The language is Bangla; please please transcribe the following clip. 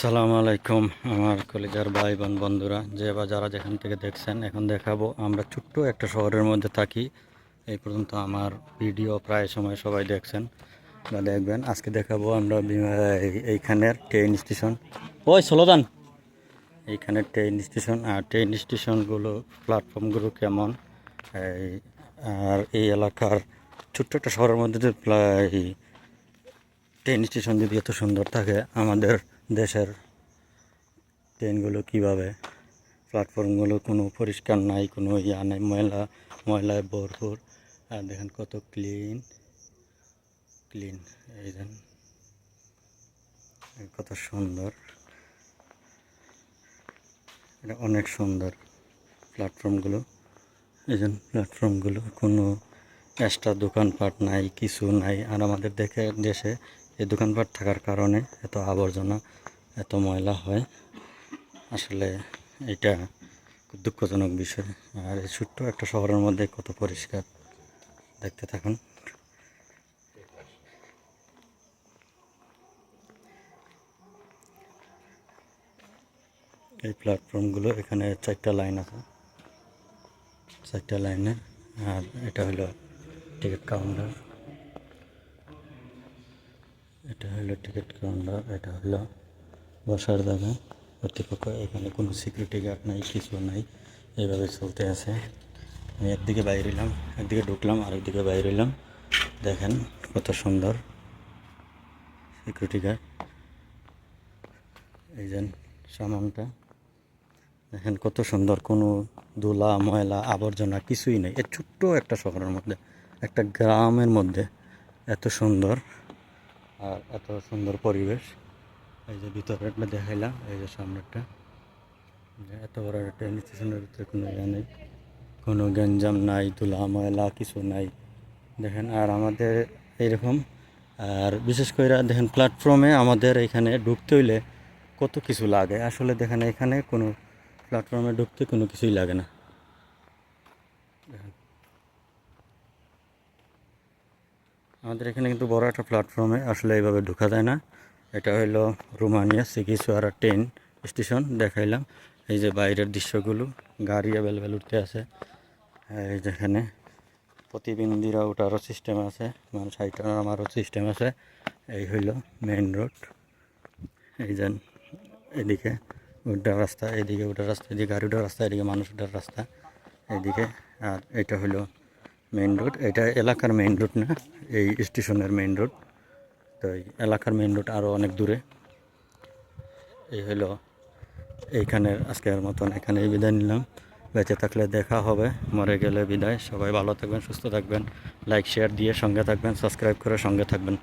আসসালামু আলাইকুম আমার কলেজার ভাই বোন বন্ধুরা। যে বা যারা যেখান থেকে দেখছেন, এখন দেখাবো। আমরা ছোট্ট একটা শহরের মধ্যে থাকি। এই পর্যন্ত আমার ভিডিও প্রায় সময় সবাই দেখছেন বা দেখবেন। আজকে দেখাবো আমরা এইখানের ট্রেন স্টেশন। ওই স্লোগান। এইখানের ট্রেন স্টেশন। আর ট্রেন স্টেশনগুলো, প্ল্যাটফর্মগুলো কেমন? এই আর এই এলাকার ছোট্ট একটা শহরের মধ্যে যে ট্রেন স্টেশন যদি এত সুন্দর থাকে, আমাদের দেশের ট্রেনগুলো কীভাবে, প্ল্যাটফর্মগুলো কোনো পরিষ্কার নাই, কোনো ইয়া নাই, ময়লা, ময়লায় ভরপুর। আর দেখেন কত ক্লিন ক্লিন এই দেন কত সুন্দর। এটা অনেক সুন্দর প্ল্যাটফর্মগুলো। এই যে প্ল্যাটফর্মগুলো কোনো এক্সট্রা দোকানপাট নাই, কিছু নাই। আর আমাদের দেখে দেশে এই দোকানপাট থাকার কারণে এত আবর্জনা, এত ময়লা হয়। আসলে এটা দুঃখজনক বিষয়। আর এই ছোট্ট একটা শহরের মধ্যে কত পরিষ্কার, দেখতে থাকুন। এই প্ল্যাটফর্মগুলো এখানে চারটা লাইন আছে। চারটা লাইনে আর এটা হলো টিকিট কাউন্টার এটা হলো টিকিট কাউন্টার, এটা হলো বসার জায়গা। কর্তৃপক্ষ, এখানে কোনো সিকিউরিটি গার্ড নাই, কিছু নাই। এইভাবে চলতে আছে। আমি একদিকে বাইরে এলাম, একদিকে ঢুকলাম আরেকদিকে বাইরে এলাম। দেখেন কত সুন্দর সিকিউরিটি গার্ড এই যে সামানটা, দেখেন কত সুন্দর, কোনো ধুলা, ময়লা, আবর্জনা, কিছুই নেই। এ ছোট্ট একটা শহরের মধ্যে, একটা গ্রামের মধ্যে, এত সুন্দর। আর এত সুন্দর পরিবেশ। এই যে ভিতরেরটা দেখাইলাম, এই যে সামনেরটা। এত বড় একটা ট্রেন স্টেশনের ভিতরে কোনো ইয়ে নেই, কোনো গঞ্জাম নাই, ধুলা, ময়লা, কিছু নাই। দেখেন, আর আমাদের এইরকম, আর বিশেষ করে দেখেন প্ল্যাটফর্মে আমাদের এখানে ঢুকতে হইলে কত কিছু লাগে। আসলে দেখেন, এখানে কোনো প্ল্যাটফর্মে ঢুকতে কোনো কিছুই লাগে না। আমাদের এখানে কিন্তু বড় একটা প্ল্যাটফর্মে আসলে এইভাবে ঢোকা যায় না। এটা হলো রোমানিয়া সিকিসোয়ারা ট্রেন স্টেশন, দেখাইলাম। এই যে বাইরের দৃশ্যগুলো, গাড়ি অ্যাভেলেবেল উঠতে আছে। এই যেখানে প্রতিবন্ধীরা ওঠারও সিস্টেম আছে, মানুষ হাইটার আমারও সিস্টেম আছে। এই হইল মেইন রোড এই যে এদিকে উঠার রাস্তা, এদিকে উঠার রাস্তা, এদিকে গাড়ি উঠার রাস্তা, এদিকে মানুষ উঠার রাস্তা, এদিকে। আর এটা হলো মেইন রোড এটা এলাকার মেইন রোড না, এই স্টেশনের মেইন রোড তো এলাকার মেইন রোড আরও অনেক দূরে। এই হলো এইখানের আজকের মতন, এখানেই বিদায় নিলাম। বেঁচে থাকলে দেখা হবে, মরে গেলে বিদায়। সবাই ভালো থাকবেন, সুস্থ থাকবেন। লাইক শেয়ার দিয়ে সঙ্গে থাকবেন সাবস্ক্রাইব করে সঙ্গে থাকবেন।